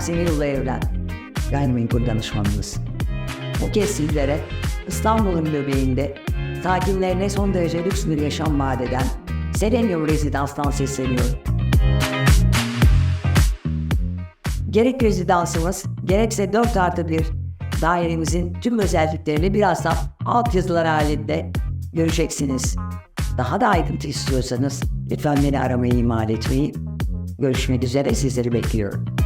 Yasemin Ulu Evren, gayrimenkul danışmanımız. Bu kez sizlere İstanbul'un göbeğinde sakinlerine son derece lüks bir yaşam vaat eden Selenium Rezidans'tan sesleniyorum. Gerek rezidansımız gerekse 4 artı 1 dairemizin tüm özelliklerini birazdan alt yazılar halinde göreceksiniz. Daha da ayrıntı istiyorsanız lütfen beni aramayı ihmal etmeyin. Görüşmek üzere sizleri bekliyorum.